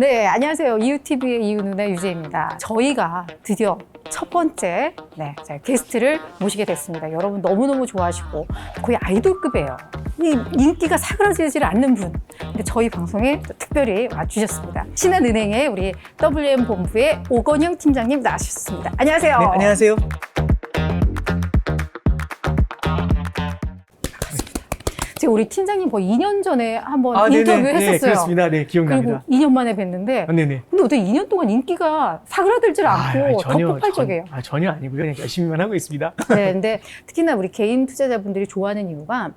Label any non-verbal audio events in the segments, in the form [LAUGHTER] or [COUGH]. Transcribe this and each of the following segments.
네, 안녕하세요. 이유TV의 이유누의 유재입니다. 저희가 드디어 첫 번째 네, 자, 게스트를 모시게 됐습니다. 여러분 너무너무 좋아하시고 거의 아이돌급이에요. 이 인기가 사그라지질 않는 분. 근데 저희 방송에 또 특별히 와주셨습니다. 신한은행의 우리 WM 본부의 오건영 팀장님 나와주셨습니다. 안녕하세요. 네, 안녕하세요. 우리 팀장님 거의 2년 전에 한번 아, 네네. 인터뷰 네, 했었어요. 그렇습니다. 네, 그리고 기억납니다. 2년 만에 뵀는데 아, 네네. 근데 어떻게 2년 동안 인기가 사그라들질 않고 더 전혀, 폭발적이에요. 전, 아, 전혀 아니고요. 그냥 열심히만 하고 있습니다. 네, 근데 특히나 우리 개인 투자자분들이 좋아하는 이유가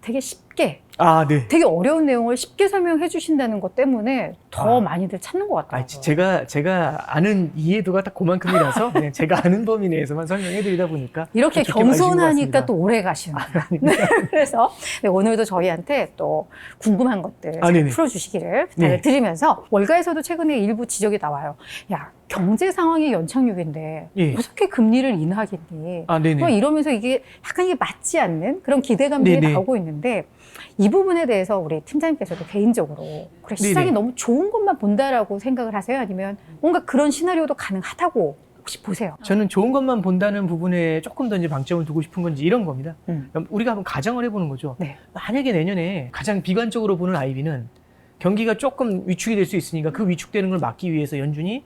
되게 쉽게, 아, 네. 되게 어려운 내용을 쉽게 설명해 주신다는 것 때문에 더 아. 많이들 찾는 것 같아요. 아, 지- 제가 제가 아는 이해도가 딱 그만큼이라서 그냥 [LAUGHS] 제가 아는 범위 내에서만 설명해 드리다 보니까 이렇게 좋게 봐주신 것 겸손하니까 같습니다. 또 오래 가시는 거예요. 아닙니다. [LAUGHS] 그래서 네, 오늘도 저희한테 또 궁금한 것들 아, 잘 네네. 풀어주시기를 부탁을 네. 드리면서 월가에서도 최근에 일부 지적이 나와요. 야 경제 상황이 연착륙인데 예. 어떻게 금리를 인하하겠니? 아, 네네. 뭐 이러면서 이게 약간 이게 맞지 않는 그런 기대감들이 네네. 나오고 있는데 이 부분에 대해서 우리 팀장님께서도 개인적으로 그래 시장이 네네. 너무 좋은 것만 본다라고 생각을 하세요? 아니면 뭔가 그런 시나리오도 가능하다고 혹시 보세요? 저는 좋은 것만 본다는 부분에 조금 더 이제 방점을 두고 싶은 건지 이런 겁니다. 음. 우리가 한번 가정을 해보는 거죠. 네. 만약에 내년에 가장 비관적으로 보는 아이비는 경기가 조금 위축이 될 수 있으니까 그 위축되는 걸 막기 위해서 연준이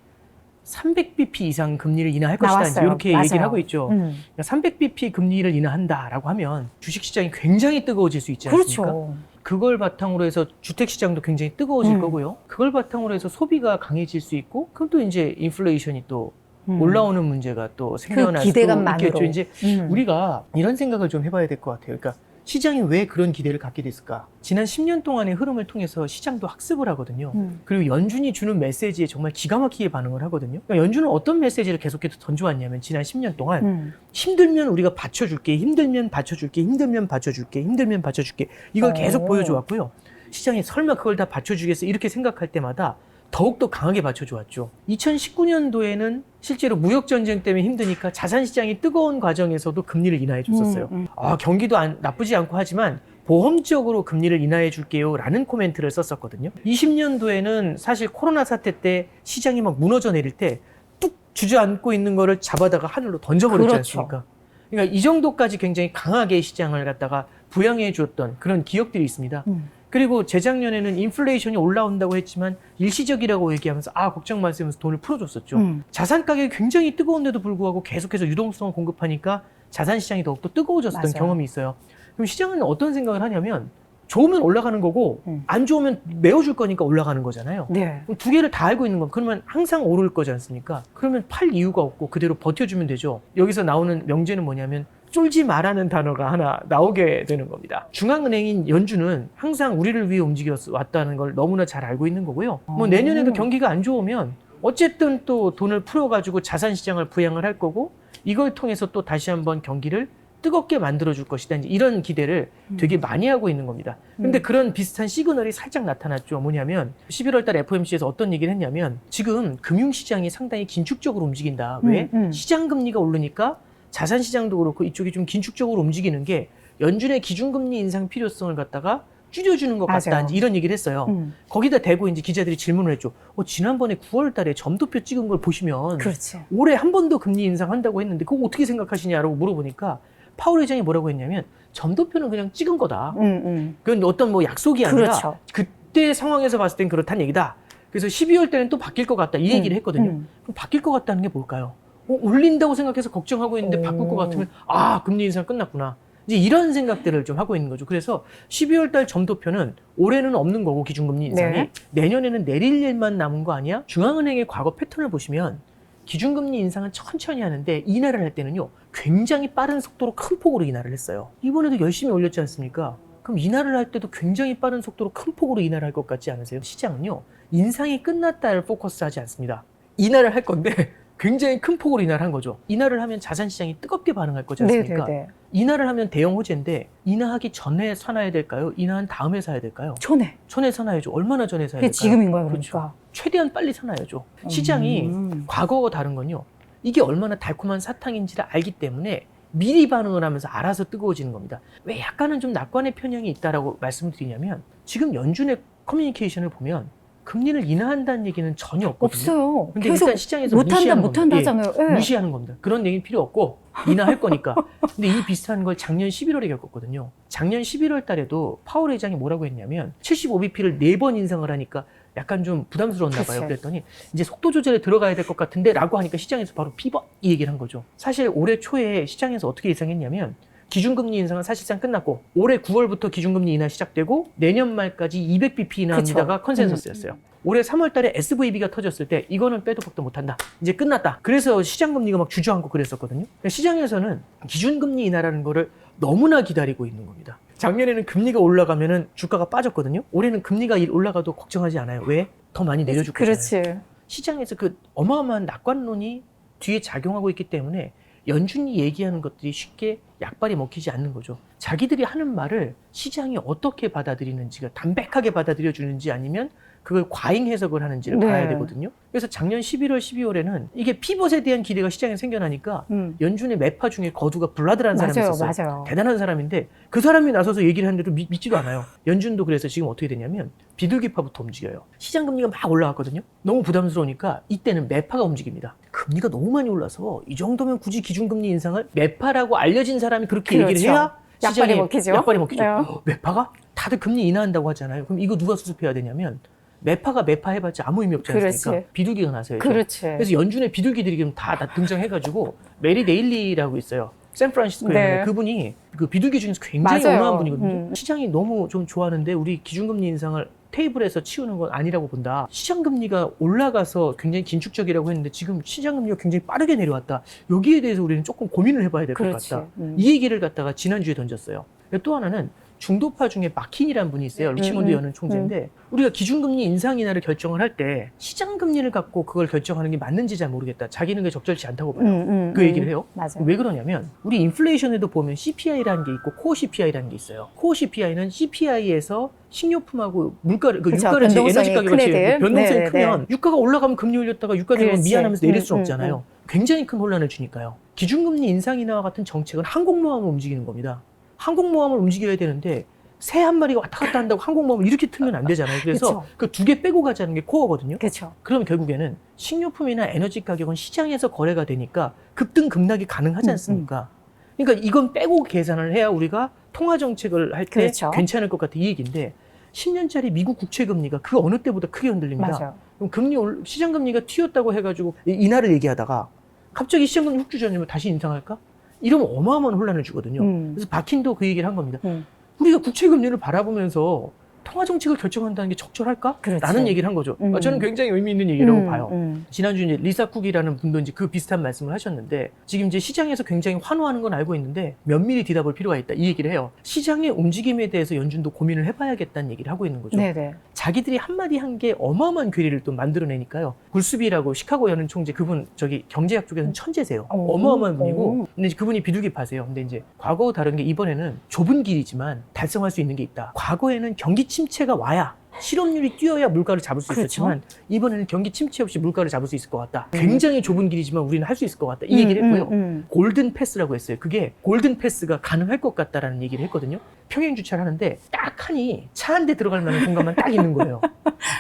300bp 이상 금리를 인하할 것이다. 나왔어요. 이렇게 맞아요. 얘기를 하고 있죠. 음. 300bp 금리를 인하한다라고 하면 주식 시장이 굉장히 뜨거워질 수 있지 않습니까? 그렇죠. 그걸 바탕으로 해서 주택 시장도 굉장히 뜨거워질 음. 거고요. 그걸 바탕으로 해서 소비가 강해질 수 있고 그럼 또 이제 인플레이션이 또 음. 올라오는 문제가 또 생겨날 기대감만으로. 수도 있겠죠. 이제 음. 우리가 이런 생각을 좀 해봐야 될 것 같아요. 그러니까 시장이 왜 그런 기대를 갖게 됐을까? 지난 10년 동안의 흐름을 통해서 시장도 학습을 하거든요. 음. 그리고 연준이 주는 메시지에 정말 기가 막히게 반응을 하거든요. 그러니까 연준은 어떤 메시지를 계속해서 던져왔냐면 지난 10년 동안 음. 힘들면 우리가 받쳐줄게, 힘들면 받쳐줄게, 힘들면 받쳐줄게, 힘들면 받쳐줄게 이걸 계속 오. 보여줘 왔고요. 시장이 설마 그걸 다 받쳐주겠어 이렇게 생각할 때마다 더욱더 강하게 받쳐줘 왔죠. 2019년도에는 실제로 무역 전쟁 때문에 힘드니까 자산 시장이 뜨거운 과정에서도 금리를 인하해 줬었어요. 음, 음. 아, 경기도 안- 나쁘지 않고 하지만 보험적으로 금리를 인하해 줄게요 라는 코멘트를 썼었거든요. 20년도에는 사실 코로나 사태 때 시장이 막 무너져 내릴 때 뚝 주저앉고 있는 거를 잡아다가 하늘로 던져버렸지 그렇죠. 않습니까? 그러니까 이 정도까지 굉장히 강하게 시장을 갖다가 부양해 줬던 그런 기억들이 있습니다. 음. 그리고 재작년에는 인플레이션이 올라온다고 했지만 일시적이라고 얘기하면서 아 걱정 마세요 하면서 돈을 풀어줬었죠. 음. 자산 가격이 굉장히 뜨거운데도 불구하고 계속해서 유동성을 공급하니까 자산 시장이 더욱더 뜨거워졌던 맞아요. 경험이 있어요. 그럼 시장은 어떤 생각을 하냐면 좋으면 올라가는 거고 음. 안 좋으면 메워줄 거니까 올라가는 거잖아요. 네. 그럼 두 개를 다 알고 있는 건 그러면 항상 오를 거지 않습니까? 그러면 팔 이유가 없고 그대로 버텨주면 되죠. 여기서 나오는 명제는 뭐냐면 쫄지 말라는 단어가 하나 나오게 되는 겁니다. 중앙은행인 연준은 항상 우리를 위해 움직여 왔다는 걸 너무나 잘 알고 있는 거고요. 뭐 오. 내년에도 경기가 안 좋으면 어쨌든 또 돈을 풀어가지고 자산 시장을 부양을 할 거고 이걸 통해서 또 다시 한번 경기를 뜨겁게 만들어 줄 것이다. 이런 기대를 되게 많이 하고 있는 겁니다. 근데 음. 그런 비슷한 시그널이 살짝 나타났죠. 뭐냐면 11월 달 FOMC에서 어떤 얘기를 했냐면 지금 금융 시장이 상당히 긴축적으로 움직인다. 왜? 음, 음. 시장 금리가 오르니까 자산 시장도 그렇고 이쪽이 좀 긴축적으로 움직이는 게 연준의 기준금리 인상 필요성을 갖다가 줄여주는 것 같다. 맞아요. 이제 이런 얘기를 했어요. 음. 거기다 대고 이제 기자들이 질문을 했죠. 어, 지난번에 9월 달에 점도표 찍은 걸 보시면 그렇지. 올해 한 번 더 금리 인상한다고 했는데 그거 어떻게 생각하시냐라고 물어보니까 파월 회장이 뭐라고 했냐면 점도표는 그냥 찍은 거다. 음, 음. 그건 어떤 뭐 약속이 아니라 그렇죠. 그때 상황에서 봤을 땐 그렇다는 얘기다. 그래서 12월 때는 또 바뀔 것 같다. 이 얘기를 음, 했거든요. 음. 그럼 바뀔 것 같다는 게 뭘까요? 어, 올린다고 생각해서 걱정하고 있는데 오. 바꿀 것 같으면 아 금리 인상 끝났구나. 이제 이런 생각들을 좀 하고 있는 거죠. 그래서 12월 달 점도표는 올해는 없는 거고 기준금리 인상이 네. 내년에는 내릴 일만 남은 거 아니야? 중앙은행의 과거 패턴을 보시면 기준금리 인상은 천천히 하는데 인하를 할 때는요 굉장히 빠른 속도로 큰 폭으로 인하를 했어요. 이번에도 열심히 올렸지 않습니까? 그럼 인하를 할 때도 굉장히 빠른 속도로 큰 폭으로 인하를 할 것 같지 않으세요? 시장은요 인상이 끝났다를 포커스하지 않습니다. 인하를 할 건데 굉장히 큰 폭으로 인하를 한 거죠. 인하를 하면 자산 시장이 뜨겁게 반응할 거지 네, 않습니까? 네, 네. 인하를 하면 대형 호재인데 인하하기 전에 사놔야 될까요? 인하한 다음에 사야 될까요? 전에. 전에 사놔야죠. 얼마나 전에 사야 될까요? 지금인 거야, 그렇죠. 그러니까. 최대한 빨리 사놔야죠. 시장이 음. 과거와 다른 건요. 이게 얼마나 달콤한 사탕인지를 알기 때문에 미리 반응을 하면서 알아서 뜨거워지는 겁니다. 왜 약간은 좀 낙관의 편향이 있다라고 말씀을 드리냐면 지금 연준의 커뮤니케이션을 보면 금리를 인하한다는 얘기는 전혀 없거든요. 없어요. 근데 계속 일단 시장에서 못한다 못한다. 예, 하잖아요. 예. 무시하는 겁니다. 그런 얘기는 필요 없고 인하할 거니까. [LAUGHS] 근데 이 비슷한 걸 작년 11월에 겪었거든요. 작년 11월 달에도 파월 회장이 뭐라고 했냐면 75bp를 네 번 인상을 하니까 약간 좀 부담스러웠나 봐요. 그랬더니 이제 속도 조절에 들어가야 될 것 같은데 라고 하니까 시장에서 바로 피벗 이 얘기를 한 거죠. 사실 올해 초에 시장에서 어떻게 예상했냐면 기준금리 인상은 사실상 끝났고 올해 9월부터 기준금리 인하 시작되고 내년 말까지 200bp 인하합니다가 그쵸. 컨센서스였어요. 올해 3월 달에 SVB가 터졌을 때 이거는 빼도 박도 못한다. 이제 끝났다. 그래서 시장 금리가 막 주저앉고 그랬었거든요. 그러니까 시장에서는 기준금리 인하라는 거를 너무나 기다리고 있는 겁니다. 작년에는 금리가 올라가면은 주가가 빠졌거든요. 올해는 금리가 올라가도 걱정하지 않아요. 왜? 더 많이 내려줄 거잖아요. 그렇지. 시장에서 그 어마어마한 낙관론이 뒤에 작용하고 있기 때문에 연준이 얘기하는 것들이 쉽게 약발이 먹히지 않는 거죠. 자기들이 하는 말을 시장이 어떻게 받아들이는지가 담백하게 받아들여 주는지 아니면 그걸 과잉 해석을 하는지를 네. 봐야 되거든요. 그래서 작년 11월, 12월에는 이게 피벗에 대한 기대가 시장에 생겨나니까 음. 연준의 매파 중에 거두가 블라드라는 사람이 맞아요, 있었어요. 맞아요. 대단한 사람인데 그 사람이 나서서 얘기를 하는데도 믿, 믿지도 않아요. 연준도 그래서 지금 어떻게 되냐면 비둘기파부터 움직여요. 시장 금리가 막 올라갔거든요. 너무 부담스러우니까 이때는 매파가 움직입니다. 금리가 너무 많이 올라서 이 정도면 굳이 기준금리 인상을 매파라고 알려진 사람이 그렇게 그렇죠. 얘기를 해야 약발이 시장에 먹히죠. 약발이 먹히죠. 네. 어, 매파가 다들 금리 인하한다고 하잖아요. 그럼 이거 누가 수습해야 되냐면 매파가 매파 해봤자 아무 의미 없지 않습니까? 그렇지. 비둘기가 나서야죠. 그렇지. 그래서 연준의 비둘기들이 지금 다 나- 등장해가지고 메리 데일리라고 있어요. 샌프란시스코에 네. 있는 그분이 그 비둘기 중에서 굉장히 맞아요. 온화한 분이거든요. 음. 시장이 너무 좀 좋아하는데 우리 기준금리 인상을 테이블에서 치우는 건 아니라고 본다. 시장 금리가 올라가서 굉장히 긴축적이라고 했는데 지금 시장 금리가 굉장히 빠르게 내려왔다. 여기에 대해서 우리는 조금 고민을 해봐야 될 것. 같다. 음. 이 얘기를 갖다가 지난주에 던졌어요. 또 하나는 중도파 중에 마킨이라는 분이 있어요. 리치몬드 음, 음, 연은 총재인데 우리가 기준금리 인상 인하를 결정을 할 때 시장 금리를 갖고 그걸 결정하는 게 맞는지 잘 모르겠다. 자기는 그게 적절치 않다고 봐요. 음, 음, 그 음. 얘기를 해요. 맞아요. 왜 그러냐면 우리 인플레이션에도 보면 CPI라는 게 있고 코어 CPI라는 게 있어요. 코어 CPI는 CPI에서 식료품하고 물가를 그 그쵸, 유가를 제 변동성이 에너지 가격을 큰 제 애들. 변동성이 네네네. 크면 유가가 올라가면 금리 올렸다가 유가 내리면 그렇지. 미안하면서 내릴 수 음, 음, 없잖아요. 굉장히 큰 혼란을 주니까요. 기준금리 인상 인하와 같은 정책은 항공모함을 움직이는 겁니다. 항공모함을 움직여야 되는데 새 한 마리가 왔다 갔다 한다고 항공모함을 이렇게 틀면 안 되잖아요. 그래서. 그 두 개 빼고 가자는 게 코어거든요. 그렇죠. 그럼 결국에는 식료품이나 에너지 가격은 시장에서 거래가 되니까 급등 급락이 가능하지 음, 않습니까? 그러니까 이건 빼고 계산을 해야 우리가 통화 정책을 할때 그렇죠. 괜찮을 것 같아 이 얘기인데 10년짜리 미국 국채 금리가 그 어느 때보다 크게 흔들립니다. 맞아요. 그럼 금리 올, 시장 금리가 튀었다고 해가지고 이- 인하를 얘기하다가 갑자기 시장 금리 훅 주저앉으면 다시 인상할까? 이러면 어마어마한 혼란을 주거든요. 음. 그래서 바킨도 그 얘기를 한 겁니다. 음. 우리가 국채 금리를 바라보면서 통화 정책을 결정한다는 게 적절할까? 그렇지. 라는 얘기를 한 거죠. 음. 어, 저는 굉장히 의미 있는 얘기라고 음, 봐요. 음. 지난주 이제 리사 쿡이라는 분도 이제 그 비슷한 말씀을 하셨는데 지금 이제 시장에서 굉장히 환호하는 건 알고 있는데 면밀히 뒤다볼 필요가 있다 이 얘기를 해요. 시장의 움직임에 대해서 연준도 고민을 해봐야겠다는 얘기를 하고 있는 거죠. 네네. 자기들이 한마디 한 게 어마어마한 괴리를 또 만들어내니까요. 굴수비라고 시카고 연은 총재 그분 저기 경제학 쪽에서는 천재세요. 오. 어마어마한 분이고 오. 근데 그분이 비둘기 파세요. 근데 이제 과거와 다른 게 이번에는 좁은 길이지만 달성할 수 있는 게 있다. 과거에는 경기 침체가 와야 실업률이 뛰어야 물가를 잡을 수 그렇죠. 있었지만 이번에는 경기 침체 없이 물가를 잡을 수 있을 것 같다. 음. 굉장히 좁은 길이지만 우리는 할 수 있을 것 같다. 이 얘기를 음, 했고요. 음, 음. 골든 패스라고 했어요. 그게 골든 패스가 가능할 것 같다라는 얘기를 했거든요. 평행 주차를 하는데 딱 하니 차 한 대 들어갈 만한 공간만 딱 있는 거예요.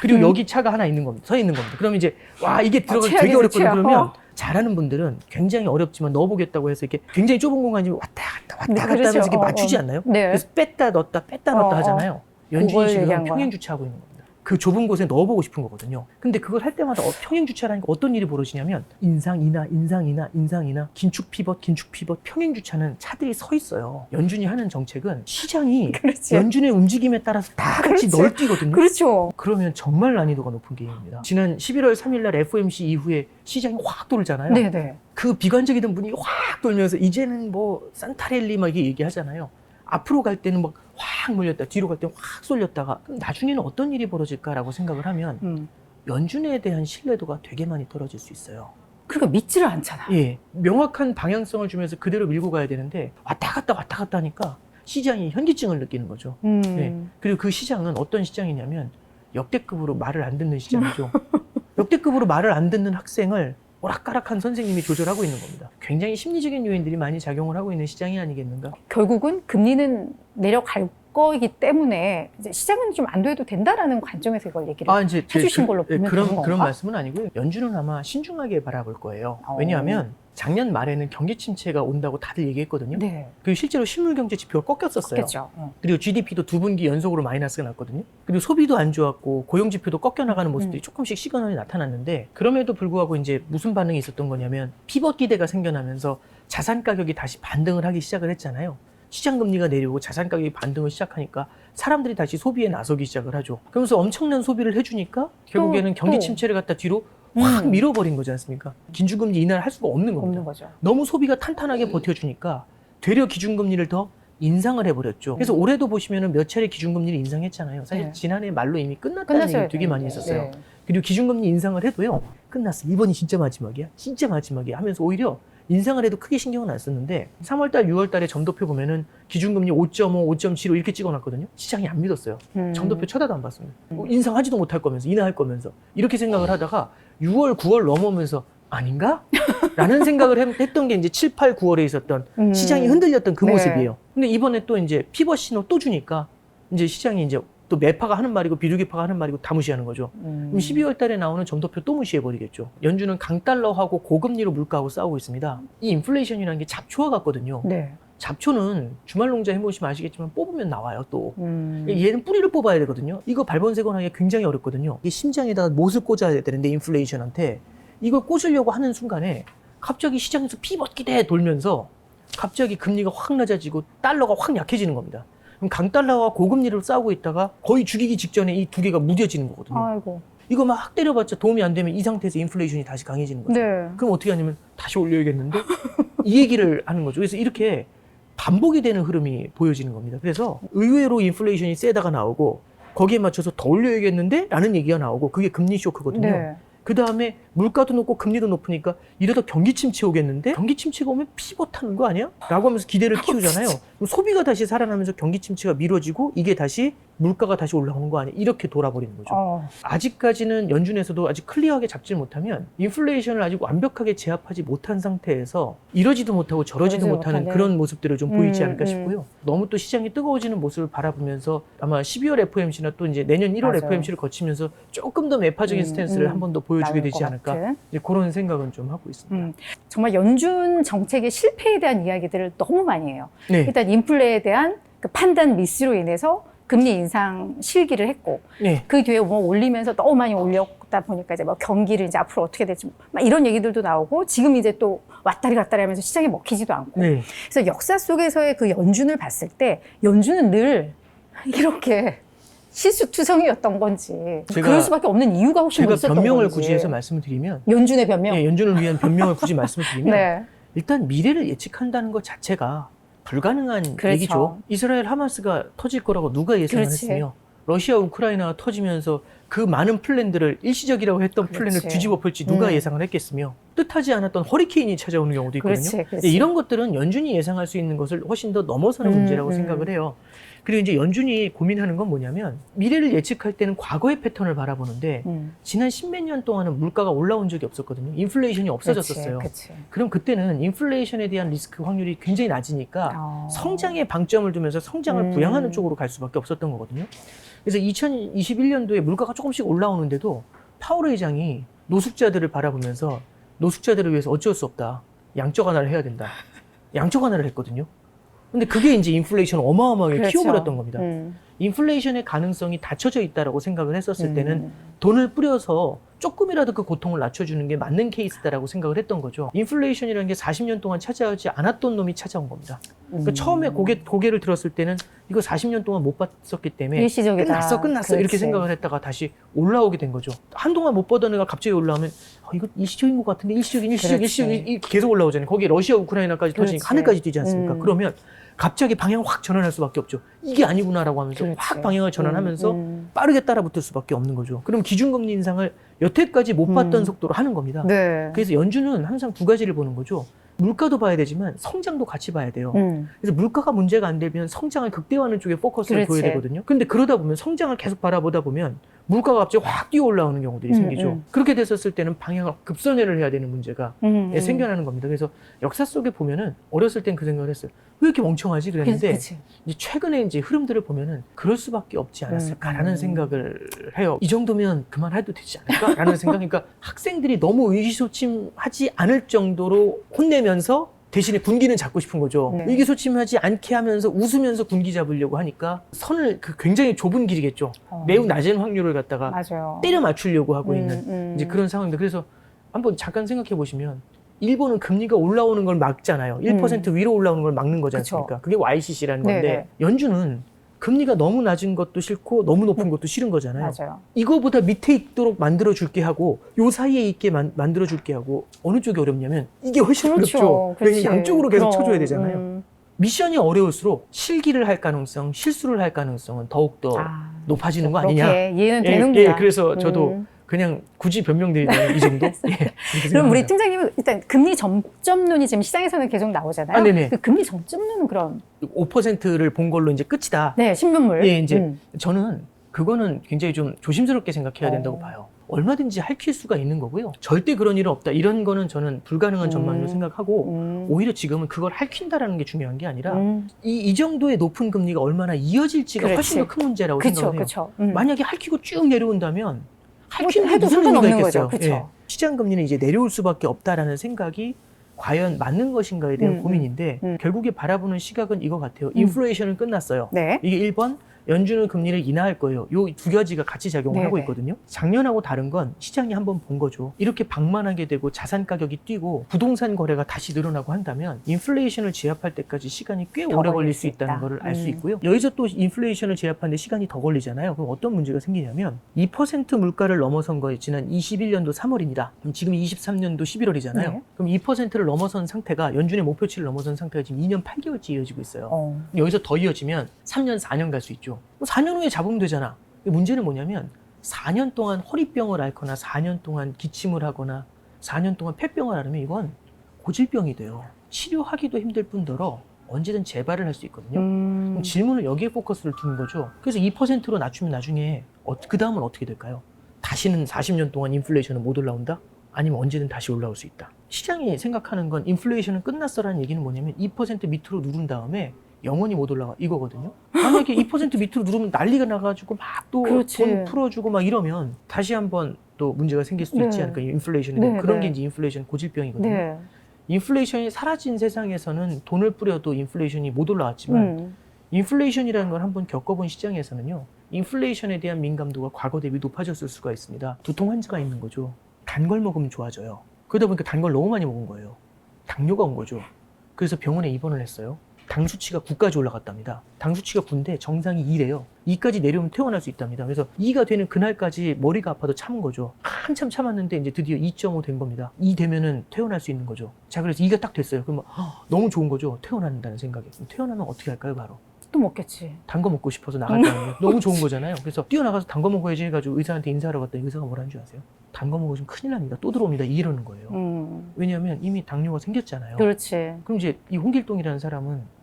그리고 음. 여기 차가 하나 있는 겁니다. 서 있는 겁니다. 그럼 이제 와 이게 들어가기 최악이죠, 되게 어렵거든요. 그러면 어. 잘하는 분들은 굉장히 어렵지만 넣어보겠다고 해서 이렇게 굉장히 좁은 공간이면 왔다 갔다 왔다 네, 갔다 그렇죠. 하면서 이렇게 어, 맞추지 어. 않나요? 네. 그래서 뺐다 넣었다 뺐다 넣었다 어, 어. 하잖아요. 연준이 지금. 평행 주차하고 있는 겁니다. 그 좁은 곳에 넣어보고 싶은 거거든요. 근데 그걸 할 때마다 어, 평행 주차라니까 어떤 일이 벌어지냐면 인상 인하 인상 인하 인상 인하 긴축 피벗 긴축 피벗 평행 주차는 차들이 서 있어요. 연준이 하는 정책은 시장이 [LAUGHS] 그렇지. 연준의 움직임에 따라서 다 같이 그렇지. 널뛰거든요. 그렇죠. 그러면 정말 난이도가 높은 게임입니다. 지난 11월 3일 날 FOMC 이후에 시장이 확 돌잖아요. 네네. 그 비관적이던 분이 확 돌면서 이제는 뭐 산타렐리 막 이게 얘기하잖아요. 앞으로 갈 때는 막 확 몰렸다, 뒤로 갈 때는 확 쏠렸다가 나중에는 어떤 일이 벌어질까라고 생각을 하면 음. 연준에 대한 신뢰도가 되게 많이 떨어질 수 있어요. 그러니까 믿지를 않잖아. 예, 명확한 방향성을 주면서 그대로 밀고 가야 되는데 왔다 갔다 왔다 갔다 하니까 시장이 현기증을 느끼는 거죠. 음. 네. 그리고 그 시장은 어떤 시장이냐면 역대급으로 말을 안 듣는 시장이죠. [LAUGHS] 역대급으로 말을 안 듣는 학생을 오락가락한 선생님이 조절하고 있는 겁니다. 굉장히 심리적인 요인들이 많이 작용을 하고 있는 시장이 아니겠는가? 결국은 금리는 내려갈 거이기 때문에 이제 시장은 좀 안 돼도 된다라는 관점에서 이걸 얘기를 아, 이제 해주신 그- 걸로 예, 보면 그런 되는 그런 건가? 말씀은 아니고요. 연준은 아마 신중하게 바라볼 거예요. 어. 왜냐하면 작년 말에는 경기 침체가 온다고 다들 얘기했거든요. 네, 그리고 실제로 실물 경제 지표가 꺾였었어요. 그렇겠죠. 어. 그리고 GDP도 두 분기 연속으로 마이너스가 났거든요. 그리고 소비도 안 좋았고 고용 지표도 꺾여 나가는 모습들이 음. 조금씩 시그널이 나타났는데 그럼에도 불구하고 이제 무슨 반응이 있었던 거냐면 피벗 기대가 생겨나면서 자산 가격이 다시 반등을 하기 시작을 했잖아요. 시장 금리가 내려오고 자산 가격이 반등을 시작하니까 사람들이 다시 소비에 나서기 시작을 하죠. 그러면서 엄청난 소비를 해주니까 결국에는 경기 또. 침체를 갖다 뒤로 확 음. 밀어버린 거지 않습니까? 긴축금리 인하를 할 수가 없는 겁니다. 없는 거죠. 너무 소비가 탄탄하게 버텨주니까 되려 기준금리를 더 인상을 해버렸죠. 그래서 올해도 보시면은 몇 차례 기준금리를 인상했잖아요. 사실 네. 지난해 말로 이미 끝났다는. 얘기 되게 많이 했었어요. 네. 그리고 기준금리 인상을 해도요. 끝났어. 이번이 진짜 마지막이야. 진짜 마지막이야. 하면서 오히려 인상을 해도 크게 신경은 안 썼는데 3월달, 6월달에 점도표 보면은 기준금리 5.5, 5.75 이렇게 찍어놨거든요. 시장이 안 믿었어요. 음. 점도표 쳐다도 안 봤습니다. 음. 어, 인상하지도 못할 거면서 인하할 거면서 이렇게 생각을 하다가 6월, 9월 넘어오면서 아닌가? [LAUGHS] 라는 생각을 했- 했던 게 이제 7, 8, 9월에 있었던 음. 시장이 흔들렸던 그 네. 모습이에요. 근데 이번에 또 이제 피벗 신호 또 주니까 이제 시장이 이제 또 매파가 하는 말이고 비둘기파가 하는 말이고 다 무시하는 거죠. 음. 그럼 12월 달에 나오는 점도표 또 무시해버리겠죠. 연준은 강달러하고 고금리로 물가하고 싸우고 있습니다. 이 인플레이션이라는 게 잡초와 같거든요. 네. 잡초는 주말 농자 해보시면 아시겠지만 뽑으면 나와요 또. 음. 얘는 뿌리를 뽑아야 되거든요. 이거 발본색원 하기 굉장히 어렵거든요. 이게 심장에다가 못을 꽂아야 되는데 인플레이션한테 이걸 꽂으려고 하는 순간에 갑자기 시장에서 피벗기대 돌면서 갑자기 금리가 확 낮아지고 달러가 확 약해지는 겁니다. 그럼 강달러와 고금리로 싸우고 있다가 거의 죽이기 직전에 이 두 개가 무뎌지는 거거든요. 아이고. 이거 막 때려봤자 도움이 안 되면 이 상태에서 인플레이션이 다시 강해지는 거죠. 네. 그럼 어떻게 하냐면 다시 올려야겠는데 이 얘기를 하는 거죠. 그래서 이렇게 반복이 되는 흐름이 보여지는 겁니다. 그래서 의외로 인플레이션이 세다가 나오고 거기에 맞춰서 더 올려야겠는데 라는 얘기가 나오고 그게 금리 쇼크거든요. 네. 그 다음에 물가도 높고 금리도 높으니까 이러다 경기 침체 오겠는데 경기 침체가 오면 피벗하는 거 아니야? 라고 하면서 기대를 [LAUGHS] 키우잖아요. 그럼 소비가 다시 살아나면서 경기 침체가 미뤄지고 이게 다시 물가가 다시 올라오는 거 아니야? 이렇게 돌아버리는 거죠. 어. 아직까지는 연준에서도 아직 클리어하게 잡지 못하면 인플레이션을 아직 완벽하게 제압하지 못한 상태에서 이러지도 못하고 저러지도 저러지 못하는 못하는. 그런 모습들을 좀 보이지 음, 않을까 음. 싶고요. 너무 또 시장이 뜨거워지는 모습을 바라보면서 아마 12월 FOMC나 또 이제 내년 1월 맞아요. FOMC를 거치면서 조금 더 매파적인 음, 스탠스를 음. 한번 더 보여 주게 나올 되지 것 않을까 같은. 이제 그런 생각은 좀 하고 있습니다. 음. 정말 연준 정책의 실패에 대한 이야기들을 너무 많이 해요. 네, 일단 인플레에 대한 그 판단 미스로 인해서 금리 인상 실기를 했고 네, 그 뒤에 뭐 올리면서 너무 많이 올렸다 보니까 이제 뭐 경기를 이제 앞으로 어떻게 될지 막 이런 얘기들도 나오고 지금 이제 또 왔다리 갔다리 하면서 시장이 먹히지도 않고 네. 그래서 역사 속에서의 그 연준을 봤을 때 연준은 늘 이렇게 실수투성이었던 건지 제가- 그럴 수밖에 없는 이유가 혹시 뭐 제가 있었던 변명을 건지 굳이 해서 말씀을 드리면 연준의 변명 예, 연준을 위한 변명을 굳이 말씀을 드리면 [LAUGHS] 네 일단 미래를 예측한다는 것 자체가 불가능한 그렇죠. 얘기죠. 이스라엘 하마스가 터질 거라고 누가 예상을 그렇지. 했으며 러시아 우크라이나가 터지면서 그 많은 플랜들을 일시적이라고 했던 그렇지. 플랜을 뒤집어 펼지 누가 음. 예상을 했겠으며 뜻하지 않았던 허리케인이 찾아오는 경우도 있거든요. 그렇지, 그렇지. 근데 이런 것들은 연준이 예상할 수 있는 것을 훨씬 더 넘어서는 음, 문제라고 음. 생각을 해요. 그리고 이제 연준이 고민하는 건 뭐냐면 미래를 예측할 때는 과거의 패턴을 바라보는데 음. 지난 십몇 년 동안은 물가가 올라온 적이 없었거든요. 인플레이션이 없어졌었어요. 그치, 그치. 그럼 그때는 인플레이션에 대한 리스크 확률이 굉장히 낮으니까 어. 성장에 방점을 두면서 성장을 음. 부양하는 쪽으로 갈 수밖에 없었던 거거든요. 그래서 2021년도에 물가가 조금씩 올라오는데도 파월 회장이 노숙자들을 바라보면서 노숙자들을 위해서 어쩔 수 없다. 양적 완화를 해야 된다. 양적 완화를 했거든요. 근데 그게 이제 인플레이션을 어마어마하게 그렇죠. 키워버렸던 겁니다. 음. 인플레이션의 가능성이 닫혀져 있다라고 생각을 했었을 때는 음. 돈을 뿌려서 조금이라도 그 고통을 낮춰주는 게 맞는 케이스다라고 생각을 했던 거죠. 인플레이션이라는 게 40년 동안 찾아오지 않았던 놈이 찾아온 겁니다. 그러니까 음. 처음에 고개, 고개를 들었을 때는 이거 40년 동안 못 봤었기 때문에 일시적이다. 끝났어, 끝났어 이렇게 그렇지. 생각을 했다가 다시 올라오게 된 거죠. 한동안 못 보던 애가 갑자기 올라오면 아, 이거 일시적인 것 같은데 일시적인 일시적 그렇지. 일시적 이- 이- 계속 올라오잖아요. 거기에 러시아 우크라이나까지 터지니까. 하늘까지 뛰지 않습니까? 음. 그러면 갑자기 방향을 확 전환할 수밖에 없죠. 이게 아니구나라고 하면서 그렇지. 확 방향을 전환하면서 음, 음. 빠르게 따라붙을 수밖에 없는 거죠. 그럼 기준금리 인상을 여태까지 못 봤던 음. 속도로 하는 겁니다. 네. 그래서 연준은 항상 두 가지를 보는 거죠. 물가도 봐야 되지만 성장도 같이 봐야 돼요. 음. 그래서 물가가 문제가 안 되면 성장을 극대화하는 쪽에 포커스를 그렇지. 둬야 되거든요. 근데 그러다 보면 성장을 계속 바라보다 보면 물가가 갑자기 확 뛰어 올라오는 경우들이 음, 생기죠. 음. 그렇게 됐었을 때는 방향을 급선회를 해야 되는 문제가 음, 예, 음. 생겨나는 겁니다. 그래서 역사 속에 보면은 어렸을 땐 그 생각을 했어요. 왜 이렇게 멍청하지? 그, 그랬는데 그치. 이제 최근에 이제 흐름들을 보면은 그럴 수밖에 없지 않았을까라는 음. 생각을 해요. 이 정도면 그만해도 되지 않을까라는 생각. 그러니까 [LAUGHS] 학생들이 너무 의기소침하지 않을 정도로 혼내면서 대신에 군기는 잡고 싶은 거죠. 네. 의기소침하지 않게 하면서 웃으면서 군기 잡으려고 하니까 선을 그 굉장히 좁은 길이겠죠. 어. 매우 낮은 확률을 갖다가 맞아요. 때려 맞추려고 하고 음, 있는 음. 이제 그런 상황인데 그래서 한번 잠깐 생각해 보시면 일본은 금리가 올라오는 걸 막잖아요. 1% 위로 올라오는 걸 막는 거지 음. 않습니까? 그게 YCC라는 건데 네네. 연준은 금리가 너무 낮은 것도 싫고 너무 높은 것도 싫은 거잖아요. 맞아요. 이거보다 밑에 있도록 만들어 줄게 하고 요 사이에 있게 만, 만들어 줄게 하고 어느 쪽이 어렵냐면 이게 훨씬 어렵죠. 그렇지. 왜냐면 양쪽으로 계속 그럼, 쳐줘야 되잖아요. 음. 미션이 어려울수록 실기를 할 가능성, 실수를 할 가능성은 더욱 더 아, 높아지는 거 아니냐. 이해는 예, 되는구나. 예, 그래서 저도 음. 그냥 굳이 변명드리면 이 정도. [LAUGHS] 예, 그럼 우리. 팀장님은 일단 금리 점점론이 지금 시장에서는 계속 나오잖아요. 아, 네네. 그 금리 점점론은 그럼 5%를 본 걸로 이제 끝이다. 네 신문물. 예, 이제 음. 저는 그거는 굉장히 좀 조심스럽게 생각해야 된다고 어. 봐요. 얼마든지 할킬 수가 있는 거고요. 절대 그런 일은 없다. 이런 거는 저는 불가능한 전망으로 음. 생각하고 음. 오히려 지금은 그걸 할킨다라는 게 중요한 게 아니라 음. 이, 이 정도의 높은 금리가 얼마나 이어질지가 그렇지. 훨씬 더 큰 문제라고 그쵸 생각을 해요. 그쵸. 음. 만약에 할키고 쭉 내려온다면 할키는 해도 무슨 의미가 상관없는 있겠어요? 거죠. 그쵸. 예. 시장 금리는 이제 내려올 수밖에 없다라는 생각이 과연 맞는 것인가에 대한 음, 고민인데 음. 결국에 바라보는 시각은 이거 같아요. 인플레이션은 끝났어요. 네. 이게 1번 연준은 금리를 인하할 거예요. 요 두 가지가 같이 작용을 네네. 하고 있거든요. 작년하고 다른 건 시장이 한번 본 거죠. 이렇게 방만하게 되고 자산 가격이 뛰고 부동산 거래가 다시 늘어나고 한다면 인플레이션을 제압할 때까지 시간이 꽤더 오래 걸릴 수수 있다는 있다. 것을 알수 음. 있고요. 여기서 또 인플레이션을 제압하는데 시간이 더 걸리잖아요. 그럼 어떤 문제가 생기냐면 2% 물가를 넘어선 거에 지난 21년도 3월입니다. 그럼 지금 23년도 11월이잖아요. 네. 그럼 2%를 넘어선 상태가 연준의 목표치를 넘어선 상태가 지금 2년 8개월째 이어지고 있어요. 어. 여기서 더 이어지면 3년, 4년 갈 수 있죠. 4년 후에 잡으면 되잖아. 문제는 뭐냐면 4년 동안 허리병을 앓거나 4년 동안 기침을 하거나 4년 동안 폐병을 앓으면 이건 고질병이 돼요. 치료하기도 힘들 뿐더러 언제든 재발을 할 수 있거든요. 음. 질문을 여기에 포커스를 두는 거죠. 그래서 2%로 낮추면 나중에 그 다음은 어떻게 될까요? 다시는 40년 동안 인플레이션은 못 올라온다? 아니면 언제든 다시 올라올 수 있다. 시장이 생각하는 건 인플레이션은 끝났어라는 얘기는 뭐냐면 2% 밑으로 누른 다음에 영원히 못 올라가 이거거든요. 만약에 2% 밑으로 누르면 난리가 나가지고 막 또. 돈 풀어주고 막 이러면 다시 한번 또 문제가 생길 수도 있지 네. 않을까 인플레이션이 네, 그런 네. 게 이제 인플레이션 고질병이거든요. 네. 인플레이션이 사라진 세상에서는 돈을 뿌려도 인플레이션이 못 올라왔지만 음. 인플레이션이라는 걸 한번 겪어본 시장에서는요. 인플레이션에 대한 민감도가 과거 대비 높아졌을 수가 있습니다. 두통 환자가 있는 거죠. 단 걸 먹으면 좋아져요. 그러다 보니까 단 걸 너무 많이 먹은 거예요. 당뇨가 온 거죠. 그래서 병원에 입원을 했어요. 당 수치가 9까지 올라갔답니다. 당 수치가 9인데 정상이 2래요. 2까지 내려오면 퇴원할 수 있답니다. 그래서 2가 되는 그날까지 머리가 아파도 참은 거죠. 한참 참았는데 이제 드디어 2.5 된 겁니다. 2 되면은 퇴원할 수 있는 거죠. 자, 그래서 2가 딱 됐어요. 그러면 아, 너무 좋은 거죠. 퇴원한다는 생각에. 퇴원하면 어떻게 할까요, 바로? 또 먹겠지. 단 거 먹고 싶어서 나갔다는 게 너무 좋은 [LAUGHS] 거잖아요. 그래서 뛰어나가서 단 거 먹어야지 해가지고 의사한테 인사하러 갔더니 의사가 뭐라는 줄 아세요? 단 거 먹으시면 큰일 납니다. 또 들어옵니다. 이러는 거예요. 음. 왜냐하면 이미 당뇨가 생겼잖아요. 그렇지. 그럼 이제 이 홍길동이라는 사람은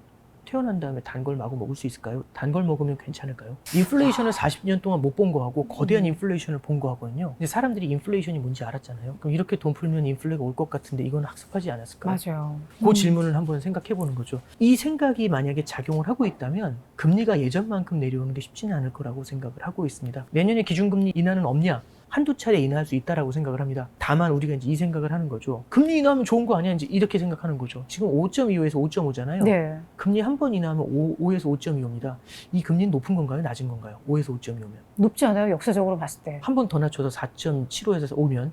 태어난 다음에 단 걸 마구 먹을 수 있을까요? 단 걸 먹으면 괜찮을까요? 인플레이션을 40년 동안 못 본 거하고 거대한 음. 인플레이션을 본 거하고는요. 근데 사람들이 인플레이션이 뭔지 알았잖아요. 그럼 이렇게 돈 풀면 인플레가 올 것 같은데 이건 학습하지 않았을까요? 맞아요. 그 음. 질문을 한번 생각해 보는 거죠. 이 생각이 만약에 작용을 하고 있다면 금리가 예전만큼 내려오는 게 쉽지는 않을 거라고 생각을 하고 있습니다. 내년에 기준금리 인하는 없냐? 한두 차례 인하할 수 있다라고 생각을 합니다. 다만 우리가 이제 이 생각을 하는 거죠. 금리 인하하면 좋은 거 아니야? 이제 이렇게 생각하는 거죠. 지금 5.25에서 5.5잖아요. 네. 금리 한 번 인하하면 5, 5에서 5.25입니다. 이 금리는 높은 건가요? 낮은 건가요? 5에서 5.25면. 높지 않아요? 역사적으로 봤을 때. 한 번 더 낮춰서 4.75에서 5면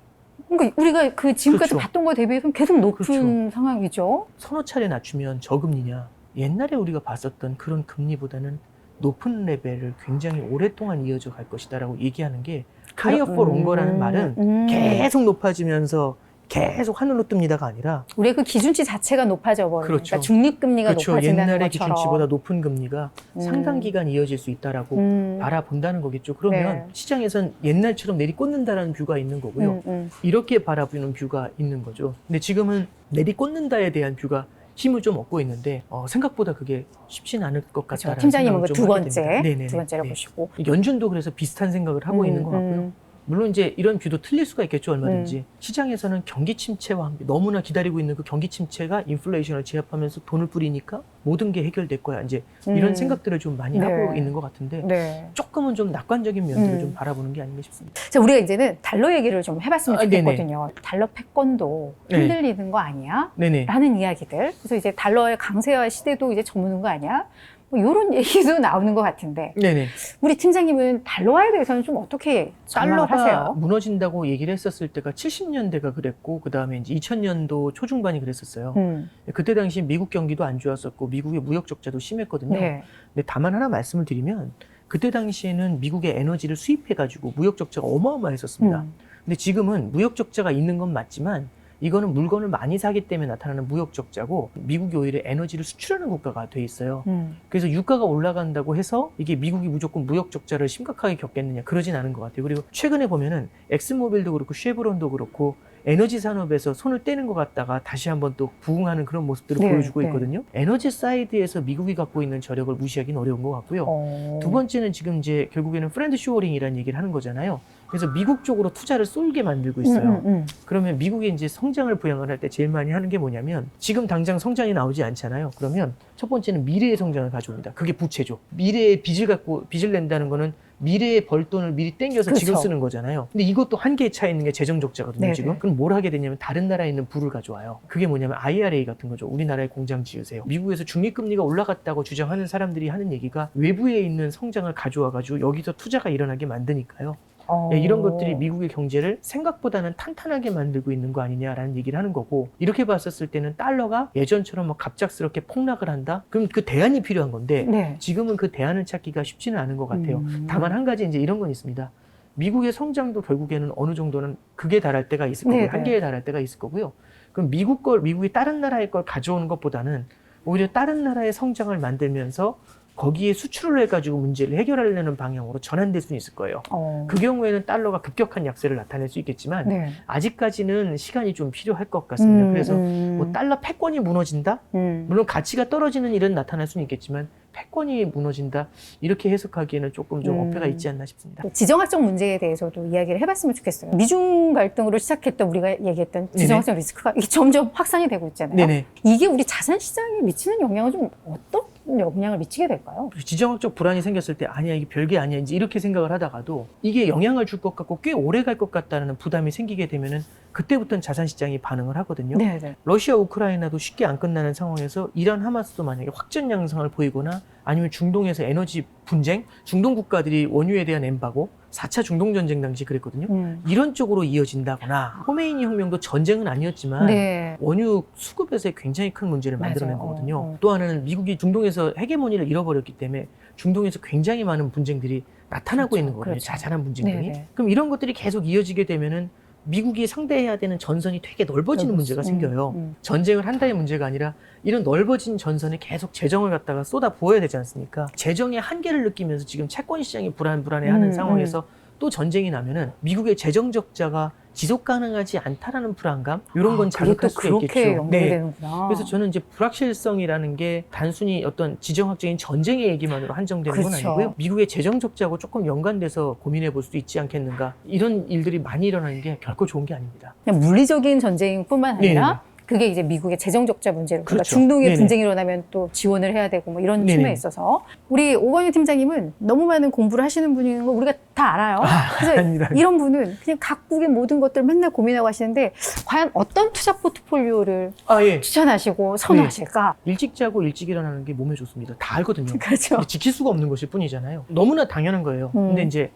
그러니까 우리가 그 지금까지 그렇죠. 봤던 거에 대비해서는 계속 높은 그렇죠. 상황이죠. 서너 차례 낮추면 저금리냐? 옛날에 우리가 봤었던 그런 금리보다는 높은 레벨을 굉장히 오랫동안 이어져 갈 것이다라고 얘기하는 게 하이어 for 롱거라는 음, 말은 음. 계속 높아지면서 계속 하늘로 뜹니다가 아니라 우리의 그 기준치 자체가 높아져 버리니까 그렇죠. 중립금리가 그렇죠. 높아진다는 옛날의 것처럼. 기준치보다 높은 금리가 음. 상당 기간 이어질 수 있다라고 음. 바라본다는 거겠죠. 그러면 네. 시장에선 옛날처럼 내리꽂는다라는 뷰가 있는 거고요. 음, 음. 이렇게 바라보는 뷰가 있는 거죠. 근데 지금은 내리꽂는다에 대한 뷰가 힘을 좀 얻고 있는데 어, 생각보다 그게 쉽지는 않을 것 그렇죠. 같다는 팀장님은 그 생각을 두좀 하게 번째, 됩니다. 네네네. 두 번째를 네. 보시고 연준도 그래서 비슷한 생각을 하고 음, 있는 것 같고요. 음. 물론 이제 이런 뷰도 틀릴 수가 있겠죠 얼마든지 시장에서는 경기 침체와 함께 너무나 기다리고 있는 그 경기 침체가 인플레이션을 제압하면서 돈을 뿌리니까 모든 게 해결될 거야 이제 이런 음. 생각들을 좀 많이 네. 하고 있는 것 같은데 네. 조금은 좀 낙관적인 면들을 음. 좀 바라보는 게 아닌가 싶습니다. 자, 우리가 이제는 달러 얘기를 좀 해봤으면 아. 좋겠거든요. 달러 패권도 네. 흔들리는 거 아니야? 네네. 라는 이야기들. 그래서 이제 달러의 강세화 시대도 이제 저무는 거 아니야? 뭐 이런 [LAUGHS] 얘기도 나오는 것 같은데 네네. 우리 팀장님은 달러화에 대해서는 좀 어떻게 달러가 전망하세요? 무너진다고 얘기를 했었을 때가 70년대가 그랬고 그 다음에 이제 2000년도 초중반이 그랬었어요. 음, 그때 당시 미국 경기도 안 좋았었고 미국의 무역 적자도 심했거든요. 네. 근데 다만 하나 말씀을 드리면 그때 당시에는 미국의 에너지를 수입해 가지고 무역 적자가 어마어마했었습니다. 음, 근데 지금은 무역 적자가 있는 건 맞지만 이거는 물건을 많이 사기 때문에 나타나는 무역 적자고 미국이 오히려 에너지를 수출하는 국가가 돼 있어요. 음. 그래서 유가가 올라간다고 해서 이게 미국이 무조건 무역 적자를 심각하게 겪겠느냐 그러진 않은 것 같아요. 그리고 최근에 보면은 엑스모빌도 그렇고 쉐브론도 그렇고 에너지 산업에서 손을 떼는 것 같다가 다시 한번 또 부흥하는 그런 모습들을 네, 보여주고 네. 있거든요. 에너지 사이드에서 미국이 갖고 있는 저력을 무시하기는 어려운 것 같고요. 어. 두 번째는 지금 이제 결국에는 프렌드 쇼어링이라는 얘기를 하는 거잖아요. 그래서 미국 쪽으로 투자를 쏠게 만들고 있어요. 음, 음, 음. 그러면 미국이 이제 성장을 부양을 할 때 제일 많이 하는 게 뭐냐면 지금 당장 성장이 나오지 않잖아요. 그러면 첫 번째는 미래의 성장을 가져옵니다. 그게 부채죠. 미래의 빚을 갖고 빚을 낸다는 거는 미래에 벌 돈을 미리 땡겨서 지금 그렇죠. 쓰는 거잖아요. 근데 이것도 한계에 차 있는 게 재정 적자거든요, 네네. 지금. 그럼 뭘 하게 되냐면 다른 나라에 있는 부를 가져와요. 그게 뭐냐면 IRA 같은 거죠. 우리나라에 공장 지으세요. 미국에서 중립금리가 올라갔다고 주장하는 사람들이 하는 얘기가 외부에 있는 성장을 가져와 가지고 여기서 투자가 일어나게 만드니까요. 어. 예, 이런 것들이 미국의 경제를 생각보다는 탄탄하게 만들고 있는 거 아니냐라는 얘기를 하는 거고 이렇게 봤었을 때는 달러가 예전처럼 막 갑작스럽게 폭락을 한다? 그럼 그 대안이 필요한 건데 네. 지금은 그 대안을 찾기가 쉽지는 않은 것 같아요. 음. 다만 한 가지 이제 이런 건 있습니다. 미국의 성장도 결국에는 어느 정도는 극에 달할 때가 있을 거고요. 네네. 한계에 달할 때가 있을 거고요. 그럼 미국 걸, 미국이 다른 나라의 걸 가져오는 것보다는 오히려 다른 나라의 성장을 만들면서 거기에 수출을 해가지고 문제를 해결하려는 방향으로 전환될 수는 있을 거예요. 어. 그 경우에는 달러가 급격한 약세를 나타낼 수 있겠지만 네. 아직까지는 시간이 좀 필요할 것 같습니다. 음, 그래서 음, 뭐 달러 패권이 무너진다? 음. 물론 가치가 떨어지는 일은 나타날 수는 있겠지만 패권이 무너진다 이렇게 해석하기에는 조금 좀 음. 어폐가 있지 않나 싶습니다. 또 지정학적 문제에 대해서도 이야기를 해봤으면 좋겠어요. 미중 갈등으로 시작했던 우리가 얘기했던 지정학적 리스크가 이게 점점 확산이 되고 있잖아요. 네네. 이게 우리 자산 시장에 미치는 영향은 좀 어떤 영향을 미치게 될까요? 지정학적 불안이 생겼을 때 아니야 이게 별게 아니야 이제 이렇게 생각을 하다가도 이게 영향을 줄 것 같고 꽤 오래 갈 것 같다는 부담이 생기게 되면은 그때부터는 자산 시장이 반응을 하거든요. 네, 네. 러시아 우크라이나도 쉽게 안 끝나는 상황에서 이란 하마스도 만약에 확전 양상을 보이거나 아니면 중동에서 에너지 분쟁, 중동 국가들이 원유에 대한 엠바고 4차 중동 전쟁 당시 그랬거든요. 음. 이런 쪽으로 이어진다거나 호메이니 혁명도 전쟁은 아니었지만 네. 원유 수급에서 굉장히 큰 문제를 만들어낸 맞아요. 거거든요. 어, 어. 또 하나는 미국이 중동에서 헤게모니를 잃어버렸기 때문에 중동에서 굉장히 많은 분쟁들이 나타나고 그렇죠. 있는 거거든요. 그렇죠. 자잘한 분쟁들이. 네네. 그럼 이런 것들이 계속 이어지게 되면은 미국이 상대해야 되는 전선이 되게 넓어지는 문제가 음, 생겨요. 음. 전쟁을 한다의 문제가 아니라 이런 넓어진 전선에 계속 재정을 갖다가 쏟아 부어야 되지 않습니까? 재정의 한계를 느끼면서 지금 채권 시장이 불안 불안해하는 음, 상황에서 또 전쟁이 나면은 미국의 재정 적자가 지속 가능하지 않다라는 불안감 이런 건 아, 그게 또 자극할 그렇게 있겠죠. 네. 연결되는구나. 그래서 저는 이제 불확실성이라는 게 단순히 어떤 지정학적인 전쟁의 얘기만으로 한정되는 건 그렇죠. 아니고요. 미국의 재정 적자하고 조금 연관돼서 고민해 볼 수도 있지 않겠는가. 이런 일들이 많이 일어나는 게 결코 좋은 게 아닙니다. 그냥 물리적인 전쟁뿐만 아니라 네네. 그게 이제 미국의 재정 적자 문제로 그러니까 그렇죠. 중동에 네네. 분쟁이 일어나면 또 지원을 해야 되고 뭐 이런 네네. 측면에 있어서 우리 오건희 팀장님은 너무 많은 공부를 하시는 분인 거 우리가 다 알아요. 그래서 아닙니다. 이런 분은 그냥 각국의 모든 것들 맨날 고민하고 하시는데 과연 어떤 투자 포트폴리오를 아 예. 추천하시고 선호하실까? 일찍 자고 일찍 일어나는 게 몸에 좋습니다. 다 알거든요. [LAUGHS] 그렇죠. 지킬 수가 없는 것일 뿐이잖아요. 너무나 당연한 거예요. 음. 근데 이제